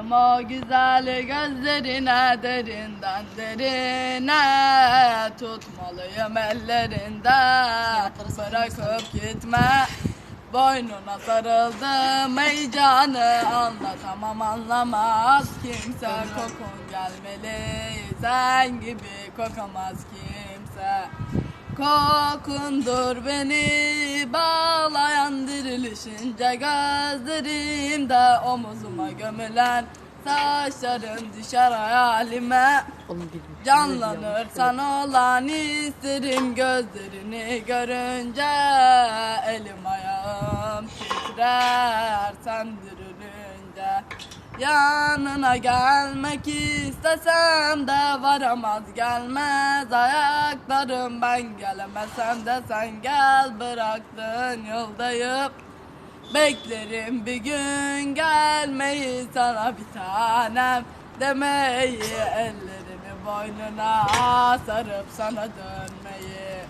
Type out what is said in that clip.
Bakarım o güzel gözlerine derinden derine Tutmalıyım ellerinden. Bırakıp gitme Boynuna sarıldım ey canı. Anlatamam anlamaz kimse. Kokun gelmeli Sen gibi kokamaz kimse. Kokundur beni bağlayan dirilişince gözlerimde omuzuma gömülen saçların düşer hayalime. Canlanırsan olan isterim gözlerini görünce Elim ayağım titrer sen dürülünce Yanına gelmek istesem de varamaz gelmez. Ayaklarım ben gelemesem de sen gel. Bıraktın yoldayım Beklerim bir gün gelmeyi sana bir tanem. Demeyi Ellerimi boynuna sarıp sana dönmeyi